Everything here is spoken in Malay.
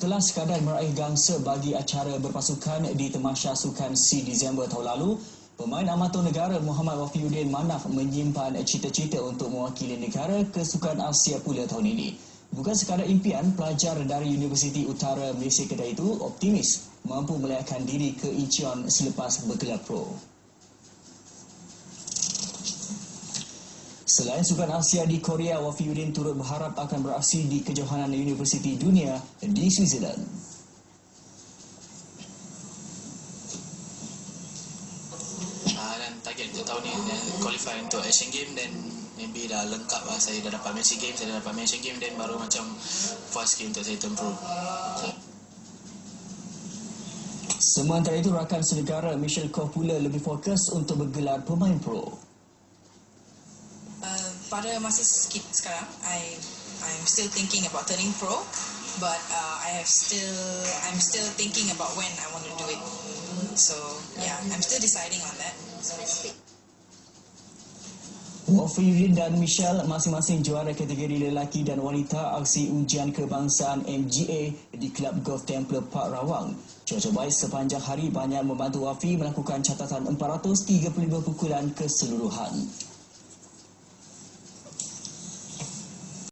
Setelah sekadar meraih gangsa bagi acara berpasukan di Temasya Sukan C Disember tahun lalu, pemain amatur negara Muhammad Wafiuddin Manaf menyimpan cita-cita untuk mewakili negara ke Sukan Asia pula tahun ini. Bukan sekadar impian, pelajar dari Universiti Utara Malaysia Kedah itu optimis mampu melayakan diri ke Incheon selepas bergelar pro. Selain Sukan Asia di Korea, Wafiuddin turut berharap akan beraksi di kejohanan Universiti Dunia di Switzerland. Uh, dan target untuk tahun ni dan qualify untuk Asian Game dan maybe dah lengkap lah saya dah dapat Malaysia Game, saya dah dapat Malaysia Game dan baru macam puas sikit untuk saya pro. Sementara itu, rakan senegara Michelle Koh pula lebih fokus untuk bergelar pemain pro. Pada masa sekarang, I I'm still thinking about turning pro, but uh, I have still I'm still thinking about when I want to do it. So yeah, I'm still deciding on that. Wafiuddin dan Michelle masing-masing juara kategori lelaki dan wanita aksi ujian kebangsaan MGA di Kelab Golf Temple Park Rawang. Cuaca baik sepanjang hari banyak membantu Wafi melakukan catatan 435 pukulan keseluruhan.